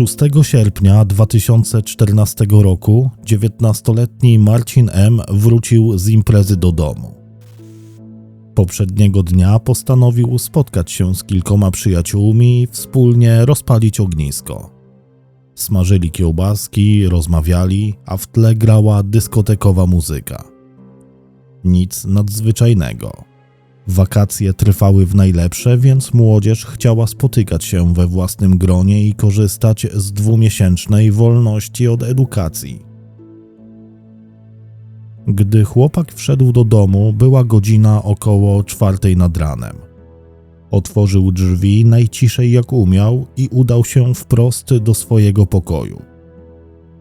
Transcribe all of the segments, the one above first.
Szóstego sierpnia 2014 roku 19-letni Marcin M. wrócił z imprezy do domu. Poprzedniego dnia postanowił spotkać się z kilkoma przyjaciółmi i wspólnie rozpalić ognisko. Smażyli kiełbaski, rozmawiali, a w tle grała dyskotekowa muzyka. Nic nadzwyczajnego. Wakacje trwały w najlepsze, więc młodzież chciała spotykać się we własnym gronie i korzystać z dwumiesięcznej wolności od edukacji. Gdy chłopak wszedł do domu, była godzina około czwartej nad ranem. Otworzył drzwi najciszej jak umiał i udał się wprost do swojego pokoju.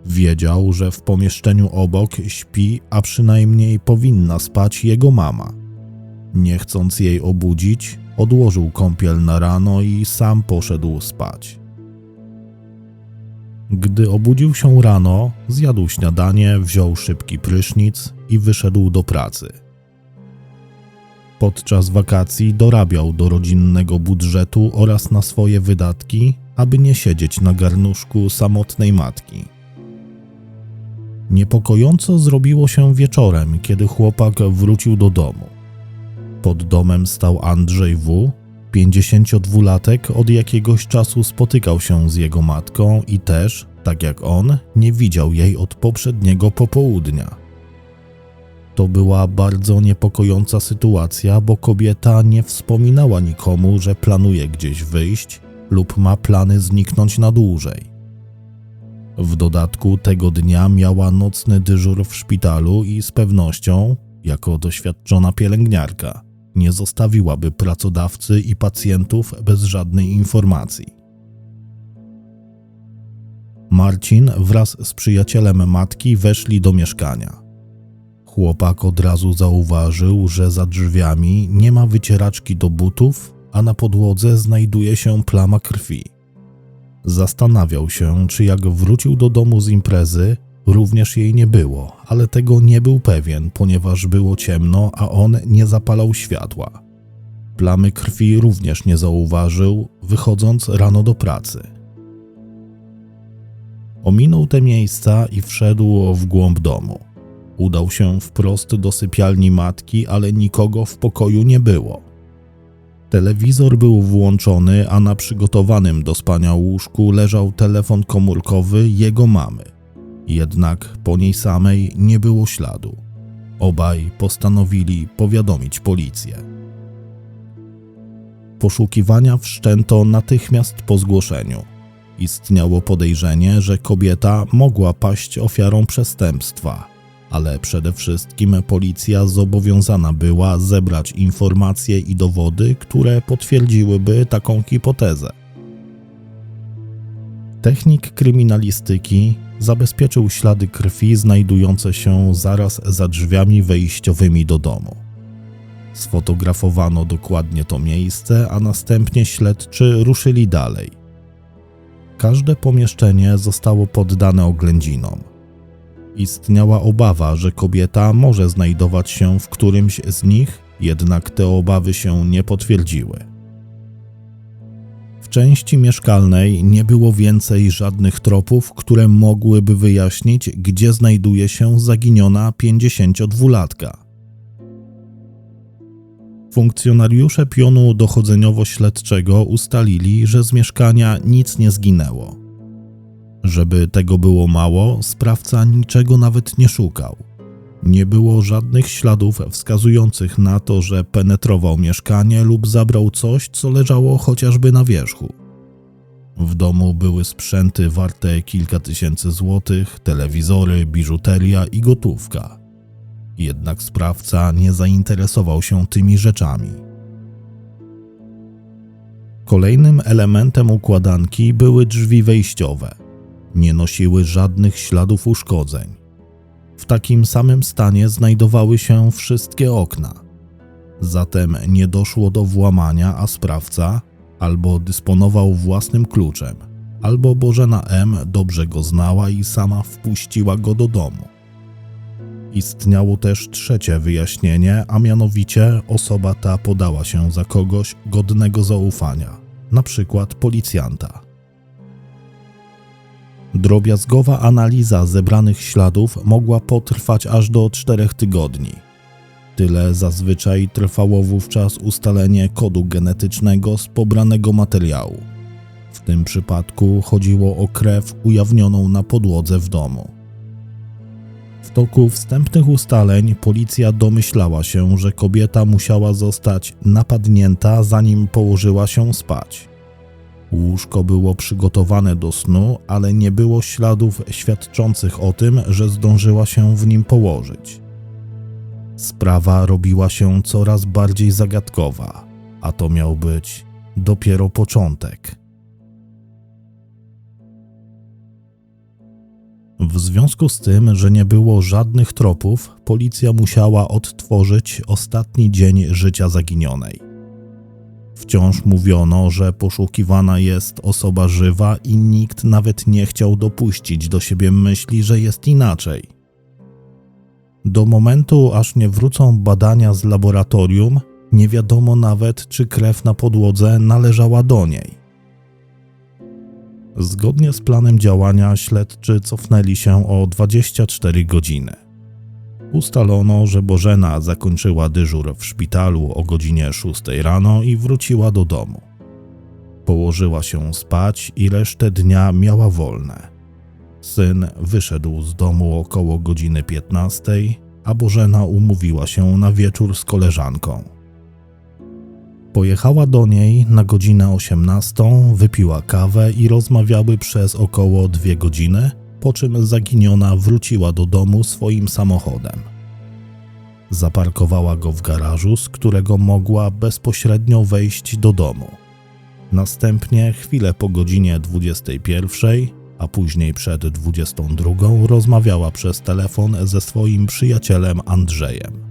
Wiedział, że w pomieszczeniu obok śpi, a przynajmniej powinna spać jego mama. Nie chcąc jej obudzić, odłożył kąpiel na rano i sam poszedł spać. Gdy obudził się rano, zjadł śniadanie, wziął szybki prysznic i wyszedł do pracy. Podczas wakacji dorabiał do rodzinnego budżetu oraz na swoje wydatki, aby nie siedzieć na garnuszku samotnej matki. Niepokojąco zrobiło się wieczorem, kiedy chłopak wrócił do domu. Pod domem stał Andrzej W., 52-latek, od jakiegoś czasu spotykał się z jego matką i też, tak jak on, nie widział jej od poprzedniego popołudnia. To była bardzo niepokojąca sytuacja, bo kobieta nie wspominała nikomu, że planuje gdzieś wyjść lub ma plany zniknąć na dłużej. W dodatku tego dnia miała nocny dyżur w szpitalu i z pewnością, jako doświadczona pielęgniarka, nie zostawiłaby pracodawcy i pacjentów bez żadnej informacji. Marcin wraz z przyjacielem matki weszli do mieszkania. Chłopak od razu zauważył, że za drzwiami nie ma wycieraczki do butów, a na podłodze znajduje się plama krwi. Zastanawiał się, czy jak wrócił do domu z imprezy, również jej nie było, ale tego nie był pewien, ponieważ było ciemno, a on nie zapalał światła. Plamy krwi również nie zauważył, wychodząc rano do pracy. Ominął te miejsca i wszedł w głąb domu. Udał się wprost do sypialni matki, ale nikogo w pokoju nie było. Telewizor był włączony, a na przygotowanym do spania łóżku leżał telefon komórkowy jego mamy. Jednak po niej samej nie było śladu. Obaj postanowili powiadomić policję. Poszukiwania wszczęto natychmiast po zgłoszeniu. Istniało podejrzenie, że kobieta mogła paść ofiarą przestępstwa, ale przede wszystkim policja zobowiązana była zebrać informacje i dowody, które potwierdziłyby taką hipotezę. Technik kryminalistyki zabezpieczył ślady krwi znajdujące się zaraz za drzwiami wejściowymi do domu. Sfotografowano dokładnie to miejsce, a następnie śledczy ruszyli dalej. Każde pomieszczenie zostało poddane oględzinom. Istniała obawa, że kobieta może znajdować się w którymś z nich, jednak te obawy się nie potwierdziły. W części mieszkalnej nie było więcej żadnych tropów, które mogłyby wyjaśnić, gdzie znajduje się zaginiona 52-latka. Funkcjonariusze pionu dochodzeniowo-śledczego ustalili, że z mieszkania nic nie zginęło. Żeby tego było mało, sprawca niczego nawet nie szukał. Nie było żadnych śladów wskazujących na to, że penetrował mieszkanie lub zabrał coś, co leżało chociażby na wierzchu. W domu były sprzęty warte kilka tysięcy złotych, telewizory, biżuteria i gotówka. Jednak sprawca nie zainteresował się tymi rzeczami. Kolejnym elementem układanki były drzwi wejściowe. Nie nosiły żadnych śladów uszkodzeń. W takim samym stanie znajdowały się wszystkie okna. Zatem nie doszło do włamania, a sprawca albo dysponował własnym kluczem, albo Bożena M. dobrze go znała i sama wpuściła go do domu. Istniało też trzecie wyjaśnienie, a mianowicie osoba ta podała się za kogoś godnego zaufania, na przykład policjanta. Drobiazgowa analiza zebranych śladów mogła potrwać aż do czterech tygodni. Tyle zazwyczaj trwało wówczas ustalenie kodu genetycznego z pobranego materiału. W tym przypadku chodziło o krew ujawnioną na podłodze w domu. W toku wstępnych ustaleń policja domyślała się, że kobieta musiała zostać napadnięta zanim położyła się spać. Łóżko było przygotowane do snu, ale nie było śladów świadczących o tym, że zdążyła się w nim położyć. Sprawa robiła się coraz bardziej zagadkowa, a to miał być dopiero początek. W związku z tym, że nie było żadnych tropów, policja musiała odtworzyć ostatni dzień życia zaginionej. Wciąż mówiono, że poszukiwana jest osoba żywa i nikt nawet nie chciał dopuścić do siebie myśli, że jest inaczej. Do momentu, aż nie wrócą badania z laboratorium, nie wiadomo nawet, czy krew na podłodze należała do niej. Zgodnie z planem działania śledczy cofnęli się o 24 godziny. Ustalono, że Bożena zakończyła dyżur w szpitalu o godzinie 6 rano i wróciła do domu. Położyła się spać i resztę dnia miała wolne. Syn wyszedł z domu około godziny 15, a Bożena umówiła się na wieczór z koleżanką. Pojechała do niej na godzinę 18, wypiła kawę i rozmawiały przez około dwie godziny, po czym zaginiona wróciła do domu swoim samochodem. Zaparkowała go w garażu, z którego mogła bezpośrednio wejść do domu. Następnie, chwilę po godzinie 21, a później przed 22, rozmawiała przez telefon ze swoim przyjacielem Andrzejem.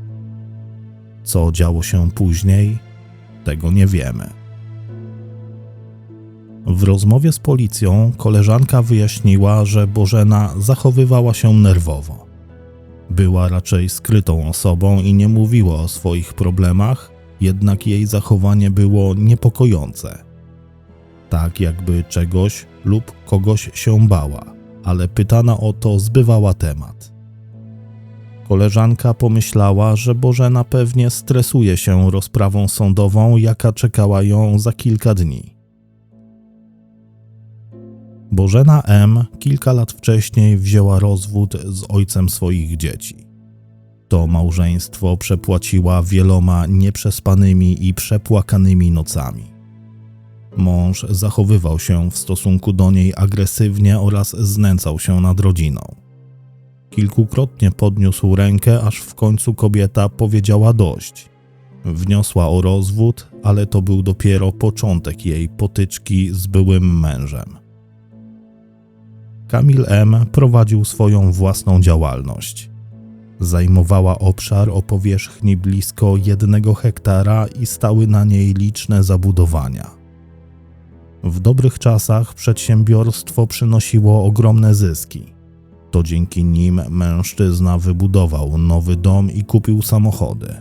Co działo się później, tego nie wiemy. W rozmowie z policją koleżanka wyjaśniła, że Bożena zachowywała się nerwowo. Była raczej skrytą osobą i nie mówiła o swoich problemach, jednak jej zachowanie było niepokojące. Tak jakby czegoś lub kogoś się bała, ale pytana o to zbywała temat. Koleżanka pomyślała, że Bożena pewnie stresuje się rozprawą sądową, jaka czekała ją za kilka dni. Bożena M. kilka lat wcześniej wzięła rozwód z ojcem swoich dzieci. To małżeństwo przepłaciła wieloma nieprzespanymi i przepłakanymi nocami. Mąż zachowywał się w stosunku do niej agresywnie oraz znęcał się nad rodziną. Kilkukrotnie podniósł rękę, aż w końcu kobieta powiedziała dość. Wniosła o rozwód, ale to był dopiero początek jej potyczki z byłym mężem. Kamil M. prowadził swoją własną działalność. Zajmowała obszar o powierzchni blisko jednego hektara i stały na niej liczne zabudowania. W dobrych czasach przedsiębiorstwo przynosiło ogromne zyski. To dzięki nim mężczyzna wybudował nowy dom i kupił samochody.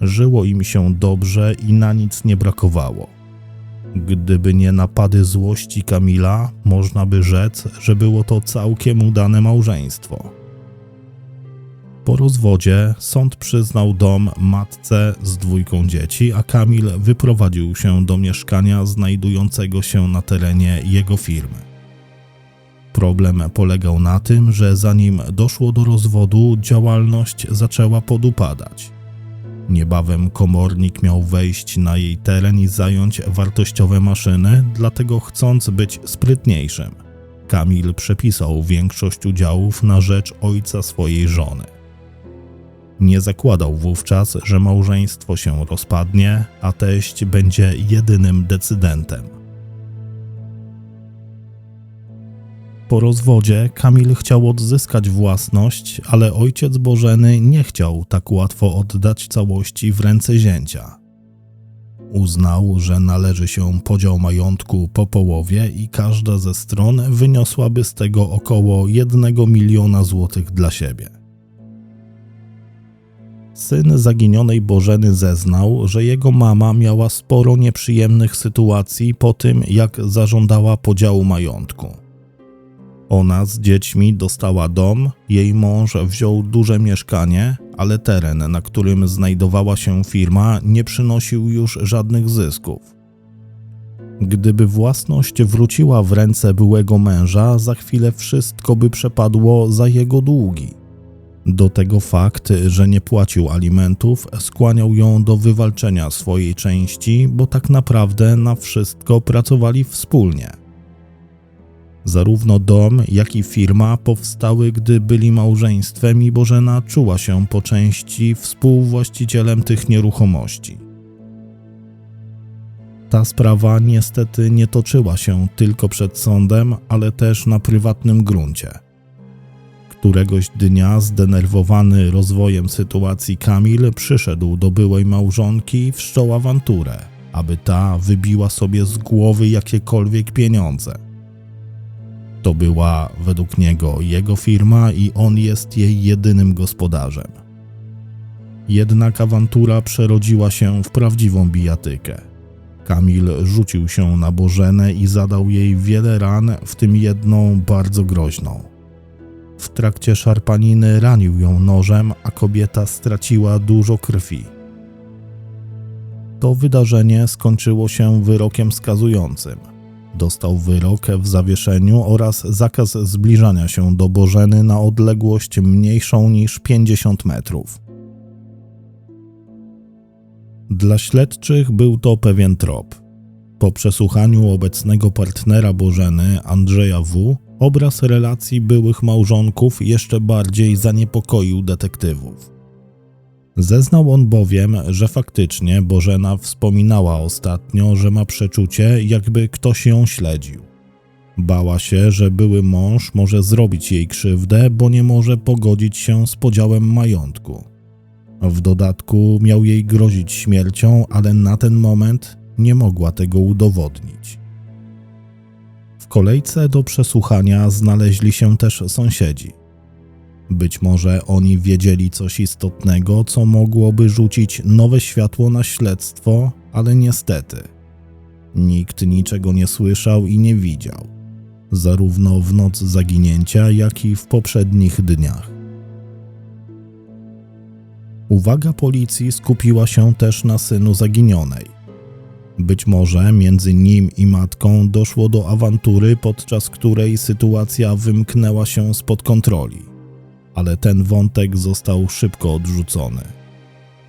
Żyło im się dobrze i na nic nie brakowało. Gdyby nie napady złości Kamila, można by rzec, że było to całkiem udane małżeństwo. Po rozwodzie sąd przyznał dom matce z dwójką dzieci, a Kamil wyprowadził się do mieszkania znajdującego się na terenie jego firmy. Problem polegał na tym, że zanim doszło do rozwodu, działalność zaczęła podupadać. Niebawem komornik miał wejść na jej teren i zająć wartościowe maszyny, dlatego chcąc być sprytniejszym, Kamil przepisał większość udziałów na rzecz ojca swojej żony. Nie zakładał wówczas, że małżeństwo się rozpadnie, a teść będzie jedynym decydentem. Po rozwodzie Kamil chciał odzyskać własność, ale ojciec Bożeny nie chciał tak łatwo oddać całości w ręce zięcia. Uznał, że należy się podział majątku po połowie i każda ze stron wyniosłaby z tego około 1 miliona złotych dla siebie. Syn zaginionej Bożeny zeznał, że jego mama miała sporo nieprzyjemnych sytuacji po tym, jak zażądała podziału majątku. Ona z dziećmi dostała dom, jej mąż wziął duże mieszkanie, ale teren, na którym znajdowała się firma, nie przynosił już żadnych zysków. Gdyby własność wróciła w ręce byłego męża, za chwilę wszystko by przepadło za jego długi. Do tego fakt, że nie płacił alimentów, skłaniał ją do wywalczenia swojej części, bo tak naprawdę na wszystko pracowali wspólnie. Zarówno dom, jak i firma powstały, gdy byli małżeństwem i Bożena czuła się po części współwłaścicielem tych nieruchomości. Ta sprawa niestety nie toczyła się tylko przed sądem, ale też na prywatnym gruncie. Któregoś dnia, zdenerwowany rozwojem sytuacji, Kamil przyszedł do byłej małżonki i wszczął awanturę, aby ta wybiła sobie z głowy jakiekolwiek pieniądze. To była według niego jego firma i on jest jej jedynym gospodarzem. Jednak awantura przerodziła się w prawdziwą bijatykę. Kamil rzucił się na Bożenę i zadał jej wiele ran, w tym jedną bardzo groźną. W trakcie szarpaniny ranił ją nożem, a kobieta straciła dużo krwi. To wydarzenie skończyło się wyrokiem skazującym. Dostał wyrok w zawieszeniu oraz zakaz zbliżania się do Bożeny na odległość mniejszą niż 50 metrów. Dla śledczych był to pewien trop. Po przesłuchaniu obecnego partnera Bożeny, Andrzeja W., obraz relacji byłych małżonków jeszcze bardziej zaniepokoił detektywów. Zeznał on bowiem, że faktycznie Bożena wspominała ostatnio, że ma przeczucie, jakby ktoś ją śledził. Bała się, że były mąż może zrobić jej krzywdę, bo nie może pogodzić się z podziałem majątku. W dodatku miał jej grozić śmiercią, ale na ten moment nie mogła tego udowodnić. W kolejce do przesłuchania znaleźli się też sąsiedzi. Być może oni wiedzieli coś istotnego, co mogłoby rzucić nowe światło na śledztwo, ale niestety nikt niczego nie słyszał i nie widział, zarówno w noc zaginięcia, jak i w poprzednich dniach. Uwaga policji skupiła się też na synu zaginionej. Być może między nim i matką doszło do awantury, podczas której sytuacja wymknęła się spod kontroli, ale ten wątek został szybko odrzucony.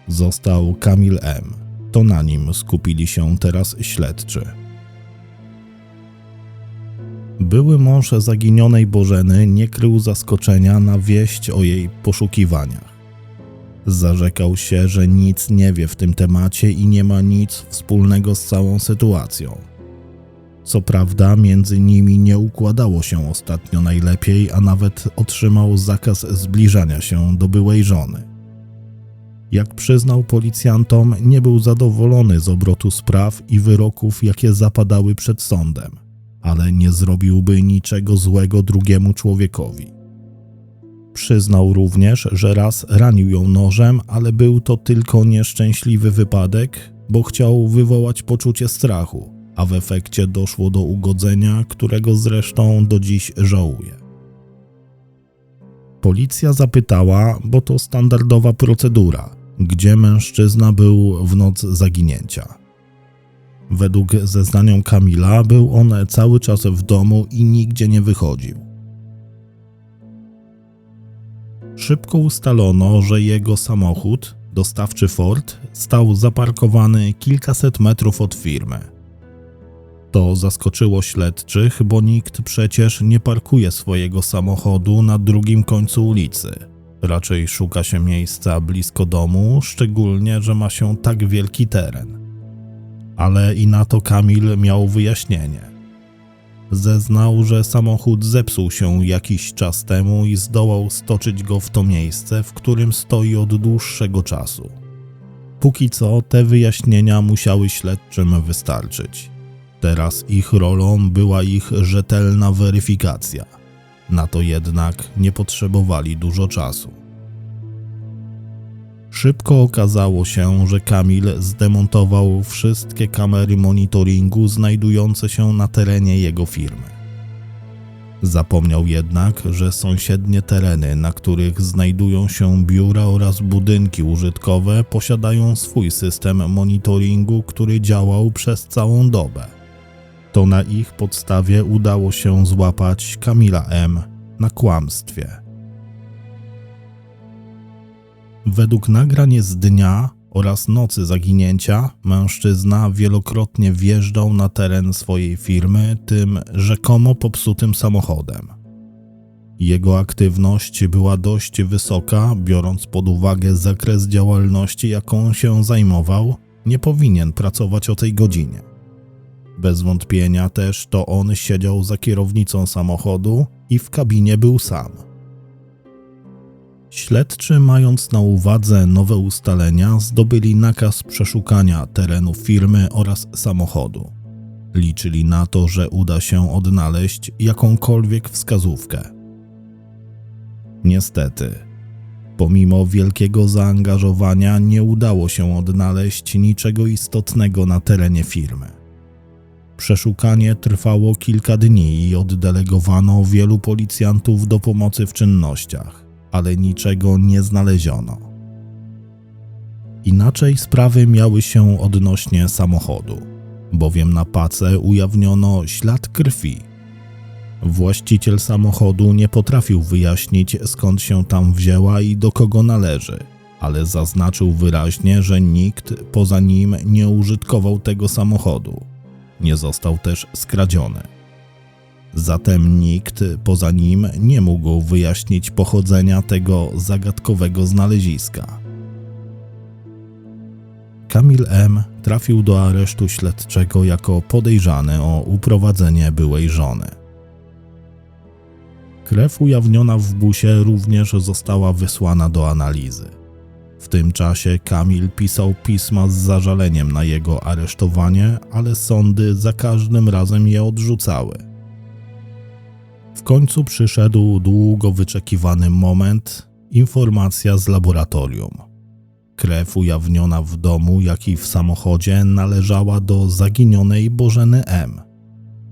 Został Kamil M. To na nim skupili się teraz śledczy. Były mąż zaginionej Bożeny nie krył zaskoczenia na wieść o jej poszukiwaniach. Zarzekał się, że nic nie wie w tym temacie i nie ma nic wspólnego z całą sytuacją. Co prawda, między nimi nie układało się ostatnio najlepiej, a nawet otrzymał zakaz zbliżania się do byłej żony. Jak przyznał policjantom, nie był zadowolony z obrotu spraw i wyroków, jakie zapadały przed sądem, ale nie zrobiłby niczego złego drugiemu człowiekowi. Przyznał również, że raz ranił ją nożem, ale był to tylko nieszczęśliwy wypadek, bo chciał wywołać poczucie strachu, a w efekcie doszło do ugodzenia, którego zresztą do dziś żałuje. Policja zapytała, bo to standardowa procedura, gdzie mężczyzna był w noc zaginięcia. Według zeznaniom Kamila był on cały czas w domu i nigdzie nie wychodził. Szybko ustalono, że jego samochód, dostawczy Ford, stał zaparkowany kilkaset metrów od firmy. To zaskoczyło śledczych, bo nikt przecież nie parkuje swojego samochodu na drugim końcu ulicy. Raczej szuka się miejsca blisko domu, szczególnie, że ma się tak wielki teren. Ale i na to Kamil miał wyjaśnienie. Zeznał, że samochód zepsuł się jakiś czas temu i zdołał stoczyć go w to miejsce, w którym stoi od dłuższego czasu. Póki co te wyjaśnienia musiały śledczym wystarczyć. Teraz ich rolą była ich rzetelna weryfikacja. Na to jednak nie potrzebowali dużo czasu. Szybko okazało się, że Kamil zdemontował wszystkie kamery monitoringu znajdujące się na terenie jego firmy. Zapomniał jednak, że sąsiednie tereny, na których znajdują się biura oraz budynki użytkowe, posiadają swój system monitoringu, który działał przez całą dobę. To na ich podstawie udało się złapać Kamila M. na kłamstwie. Według nagrań z dnia oraz nocy zaginięcia mężczyzna wielokrotnie wjeżdżał na teren swojej firmy tym rzekomo popsutym samochodem. Jego aktywność była dość wysoka, biorąc pod uwagę zakres działalności, jaką się zajmował, nie powinien pracować o tej godzinie. Bez wątpienia też to on siedział za kierownicą samochodu i w kabinie był sam. Śledczy, mając na uwadze nowe ustalenia, zdobyli nakaz przeszukania terenu firmy oraz samochodu. Liczyli na to, że uda się odnaleźć jakąkolwiek wskazówkę. Niestety, pomimo wielkiego zaangażowania, nie udało się odnaleźć niczego istotnego na terenie firmy. Przeszukanie trwało kilka dni i oddelegowano wielu policjantów do pomocy w czynnościach ale niczego nie znaleziono. Inaczej sprawy miały się odnośnie samochodu, bowiem na pace ujawniono ślad krwi. Właściciel samochodu nie potrafił wyjaśnić skąd się tam wzięła i do kogo należy, ale zaznaczył wyraźnie, że nikt poza nim nie użytkował tego samochodu. Nie został też skradziony. Zatem nikt poza nim nie mógł wyjaśnić pochodzenia tego zagadkowego znaleziska. Kamil M. trafił do aresztu śledczego jako podejrzany o uprowadzenie byłej żony. Krew ujawniona w busie również została wysłana do analizy. W tym czasie Kamil pisał pisma z zażaleniem na jego aresztowanie, ale sądy za każdym razem je odrzucały. W końcu przyszedł długo wyczekiwany moment informacja z laboratorium. Krew ujawniona w domu, jak i w samochodzie należała do zaginionej Bożeny M.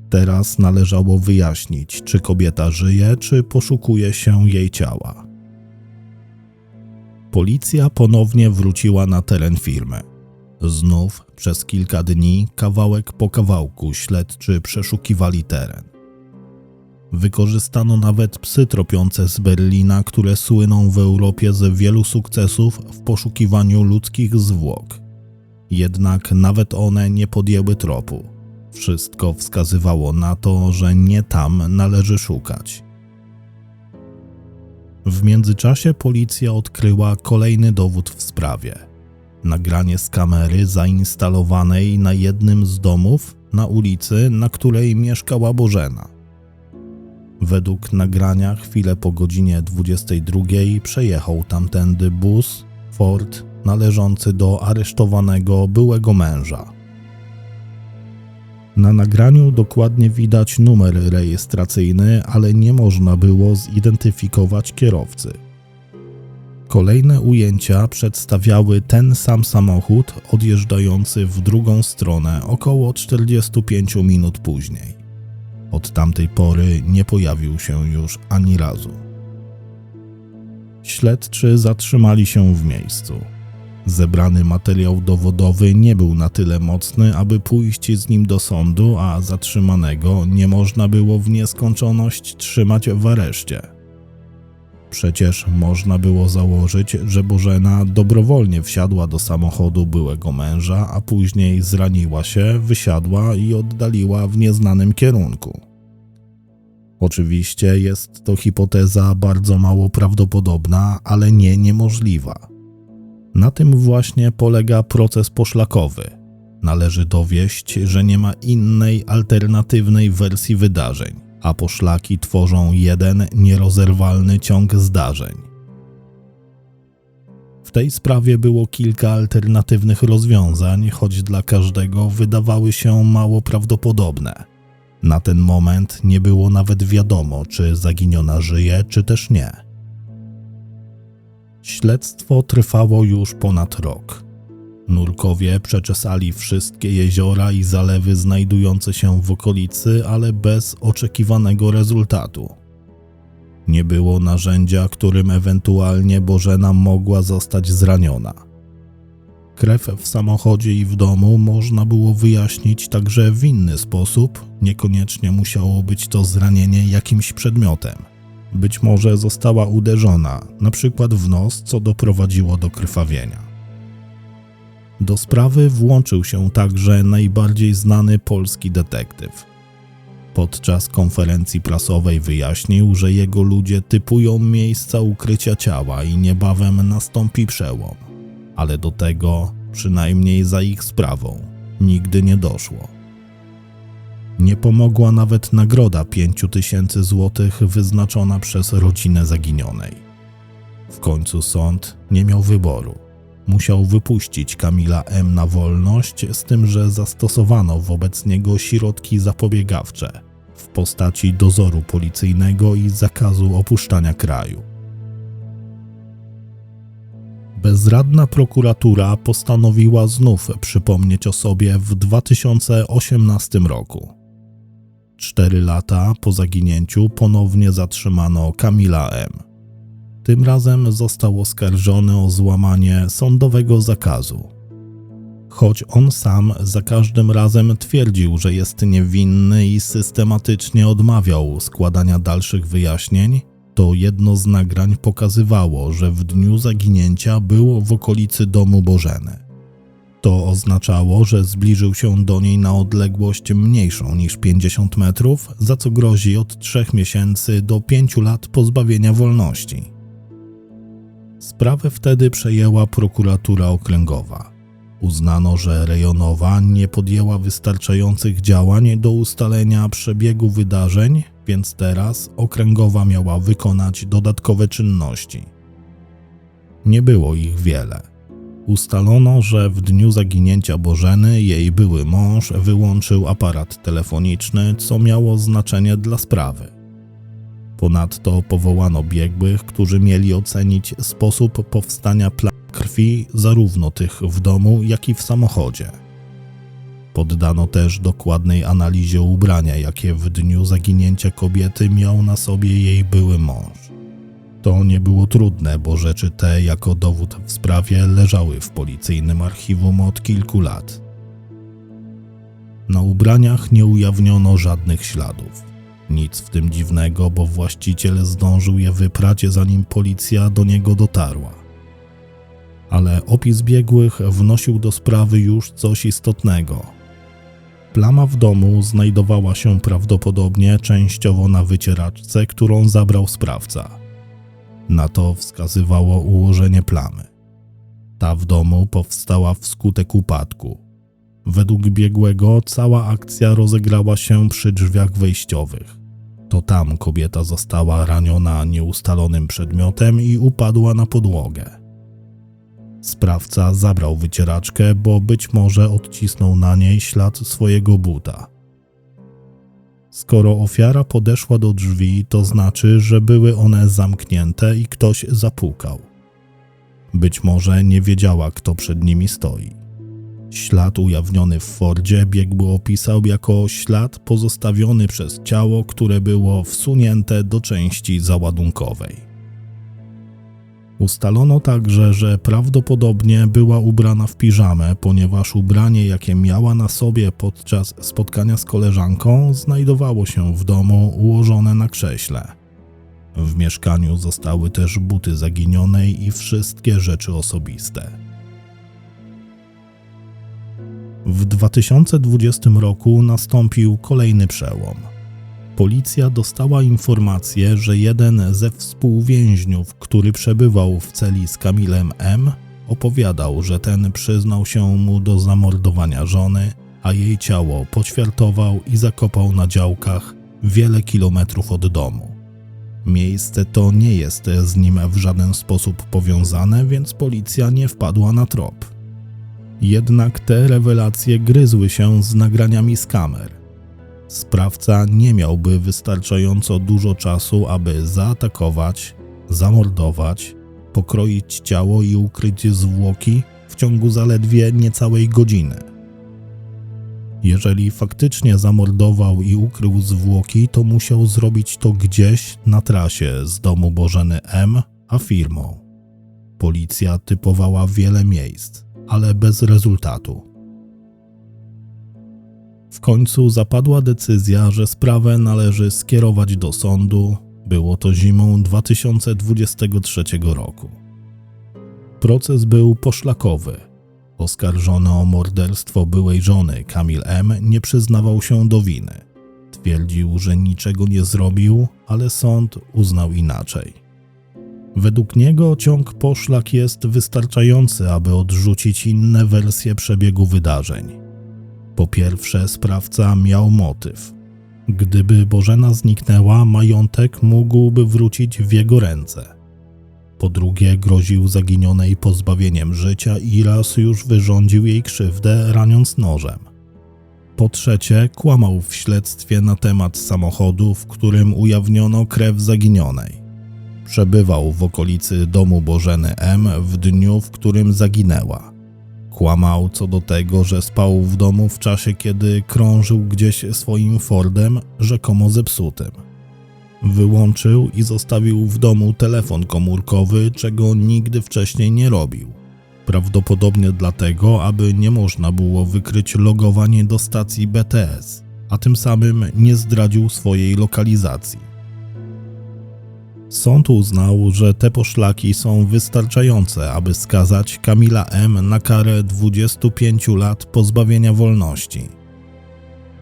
Teraz należało wyjaśnić, czy kobieta żyje, czy poszukuje się jej ciała. Policja ponownie wróciła na teren firmy. Znów przez kilka dni, kawałek po kawałku, śledczy przeszukiwali teren. Wykorzystano nawet psy tropiące z Berlina, które słyną w Europie z wielu sukcesów w poszukiwaniu ludzkich zwłok. Jednak nawet one nie podjęły tropu. Wszystko wskazywało na to, że nie tam należy szukać. W międzyczasie policja odkryła kolejny dowód w sprawie. Nagranie z kamery zainstalowanej na jednym z domów na ulicy, na której mieszkała Bożena. Według nagrania chwilę po godzinie 22 przejechał tamtędy bus Ford należący do aresztowanego byłego męża. Na nagraniu dokładnie widać numer rejestracyjny, ale nie można było zidentyfikować kierowcy. Kolejne ujęcia przedstawiały ten sam samochód odjeżdżający w drugą stronę około 45 minut później. Od tamtej pory nie pojawił się już ani razu. Śledczy zatrzymali się w miejscu. Zebrany materiał dowodowy nie był na tyle mocny, aby pójść z nim do sądu, a zatrzymanego nie można było w nieskończoność trzymać w areszcie. Przecież można było założyć, że Bożena dobrowolnie wsiadła do samochodu byłego męża, a później zraniła się, wysiadła i oddaliła w nieznanym kierunku. Oczywiście jest to hipoteza bardzo mało prawdopodobna, ale nie niemożliwa. Na tym właśnie polega proces poszlakowy. Należy dowieść, że nie ma innej alternatywnej wersji wydarzeń a poszlaki tworzą jeden nierozerwalny ciąg zdarzeń. W tej sprawie było kilka alternatywnych rozwiązań, choć dla każdego wydawały się mało prawdopodobne. Na ten moment nie było nawet wiadomo, czy zaginiona żyje, czy też nie. Śledztwo trwało już ponad rok. Nurkowie przeczesali wszystkie jeziora i zalewy znajdujące się w okolicy, ale bez oczekiwanego rezultatu. Nie było narzędzia, którym ewentualnie Bożena mogła zostać zraniona. Krew w samochodzie i w domu można było wyjaśnić także w inny sposób, niekoniecznie musiało być to zranienie jakimś przedmiotem. Być może została uderzona, na przykład w nos, co doprowadziło do krwawienia. Do sprawy włączył się także najbardziej znany polski detektyw. Podczas konferencji prasowej wyjaśnił, że jego ludzie typują miejsca ukrycia ciała i niebawem nastąpi przełom. Ale do tego, przynajmniej za ich sprawą, nigdy nie doszło. Nie pomogła nawet nagroda 5000 złotych wyznaczona przez rodzinę zaginionej. W końcu sąd nie miał wyboru. Musiał wypuścić Kamila M. na wolność, z tym, że zastosowano wobec niego środki zapobiegawcze w postaci dozoru policyjnego i zakazu opuszczania kraju. Bezradna prokuratura postanowiła znów przypomnieć o sobie w 2018 roku. Cztery lata po zaginięciu ponownie zatrzymano Kamila M. Tym razem został oskarżony o złamanie sądowego zakazu. Choć on sam za każdym razem twierdził, że jest niewinny i systematycznie odmawiał składania dalszych wyjaśnień, to jedno z nagrań pokazywało, że w dniu zaginięcia był w okolicy domu Bożeny. To oznaczało, że zbliżył się do niej na odległość mniejszą niż 50 metrów, za co grozi od 3 miesięcy do 5 lat pozbawienia wolności. Sprawę wtedy przejęła prokuratura okręgowa. Uznano, że rejonowa nie podjęła wystarczających działań do ustalenia przebiegu wydarzeń, więc teraz okręgowa miała wykonać dodatkowe czynności. Nie było ich wiele. Ustalono, że w dniu zaginięcia Bożeny jej były mąż wyłączył aparat telefoniczny, co miało znaczenie dla sprawy. Ponadto powołano biegłych, którzy mieli ocenić sposób powstania plam krwi, zarówno tych w domu, jak i w samochodzie. Poddano też dokładnej analizie ubrania, jakie w dniu zaginięcia kobiety miał na sobie jej były mąż. To nie było trudne, bo rzeczy te jako dowód w sprawie leżały w policyjnym archiwum od kilku lat. Na ubraniach nie ujawniono żadnych śladów. Nic w tym dziwnego, bo właściciel zdążył je wyprać, zanim policja do niego dotarła. Ale opis biegłych wnosił do sprawy już coś istotnego. Plama w domu znajdowała się prawdopodobnie częściowo na wycieraczce, którą zabrał sprawca. Na to wskazywało ułożenie plamy. Ta w domu powstała wskutek upadku. Według biegłego cała akcja rozegrała się przy drzwiach wejściowych. To tam kobieta została raniona nieustalonym przedmiotem i upadła na podłogę. Sprawca zabrał wycieraczkę, bo być może odcisnął na niej ślad swojego buta. Skoro ofiara podeszła do drzwi, to znaczy, że były one zamknięte i ktoś zapukał. Być może nie wiedziała, kto przed nimi stoi. Ślad ujawniony w Fordzie biegły opisał jako ślad pozostawiony przez ciało, które było wsunięte do części załadunkowej. Ustalono także, że prawdopodobnie była ubrana w piżamę, ponieważ ubranie, jakie miała na sobie podczas spotkania z koleżanką, znajdowało się w domu ułożone na krześle. W mieszkaniu zostały też buty zaginionej i wszystkie rzeczy osobiste. W 2020 roku nastąpił kolejny przełom policja dostała informację, że jeden ze współwięźniów, który przebywał w celi z Kamilem M., opowiadał, że ten przyznał się mu do zamordowania żony, a jej ciało poćwiartował i zakopał na działkach wiele kilometrów od domu. Miejsce to nie jest z nim w żaden sposób powiązane, więc policja nie wpadła na trop. Jednak te rewelacje gryzły się z nagraniami z kamer sprawca nie miałby wystarczająco dużo czasu, aby zaatakować, zamordować pokroić ciało i ukryć zwłoki w ciągu zaledwie niecałej godziny. Jeżeli faktycznie zamordował i ukrył zwłoki, to musiał zrobić to gdzieś na trasie z domu Bożeny M a firmą. Policja typowała wiele miejsc, ale bez rezultatu. W końcu zapadła decyzja, że sprawę należy skierować do sądu. Było to zimą 2023 roku. Proces był poszlakowy. Oskarżony o morderstwo byłej żony Kamil M. nie przyznawał się do winy. Twierdził, że niczego nie zrobił, ale sąd uznał inaczej. Według niego ciąg poszlak jest wystarczający, aby odrzucić inne wersje przebiegu wydarzeń. Po pierwsze, sprawca miał motyw. Gdyby Bożena zniknęła, majątek mógłby wrócić w jego ręce. Po drugie, groził zaginionej pozbawieniem życia i raz już wyrządził jej krzywdę, raniąc nożem. Po trzecie, kłamał w śledztwie na temat samochodu, w którym ujawniono krew zaginionej. Przebywał w okolicy domu Bożeny M w dniu, w którym zaginęła. Kłamał co do tego, że spał w domu w czasie, kiedy krążył gdzieś swoim Fordem, rzekomo zepsutym. Wyłączył i zostawił w domu telefon komórkowy, czego nigdy wcześniej nie robił. Prawdopodobnie dlatego, aby nie można było wykryć logowanie do stacji BTS, a tym samym nie zdradził swojej lokalizacji. Sąd uznał, że te poszlaki są wystarczające, aby skazać Kamila M. na karę 25 lat pozbawienia wolności.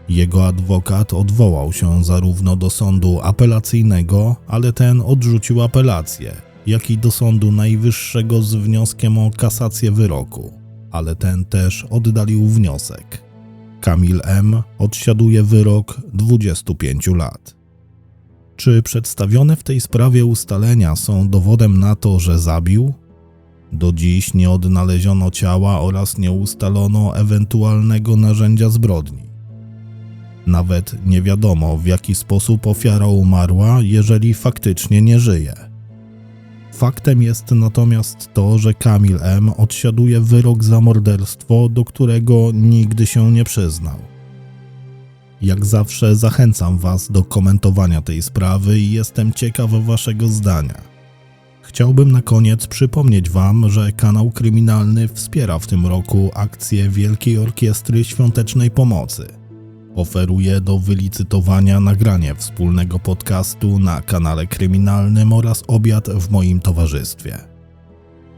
Jego adwokat odwołał się zarówno do sądu apelacyjnego, ale ten odrzucił apelację, jak i do sądu najwyższego z wnioskiem o kasację wyroku, ale ten też oddalił wniosek. Kamil M. odsiaduje wyrok 25 lat. Czy przedstawione w tej sprawie ustalenia są dowodem na to, że zabił? Do dziś nie odnaleziono ciała oraz nie ustalono ewentualnego narzędzia zbrodni. Nawet nie wiadomo, w jaki sposób ofiara umarła, jeżeli faktycznie nie żyje. Faktem jest natomiast to, że Kamil M. odsiaduje wyrok za morderstwo, do którego nigdy się nie przyznał. Jak zawsze zachęcam Was do komentowania tej sprawy i jestem ciekaw Waszego zdania. Chciałbym na koniec przypomnieć Wam, że kanał kryminalny wspiera w tym roku akcję Wielkiej Orkiestry Świątecznej Pomocy. Oferuje do wylicytowania nagranie wspólnego podcastu na kanale kryminalnym oraz obiad w moim towarzystwie.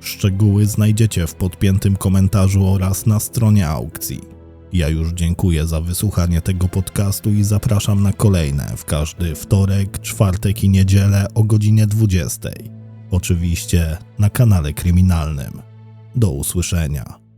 Szczegóły znajdziecie w podpiętym komentarzu oraz na stronie aukcji. Ja już dziękuję za wysłuchanie tego podcastu i zapraszam na kolejne w każdy wtorek, czwartek i niedzielę o godzinie 20. Oczywiście na kanale kryminalnym. Do usłyszenia.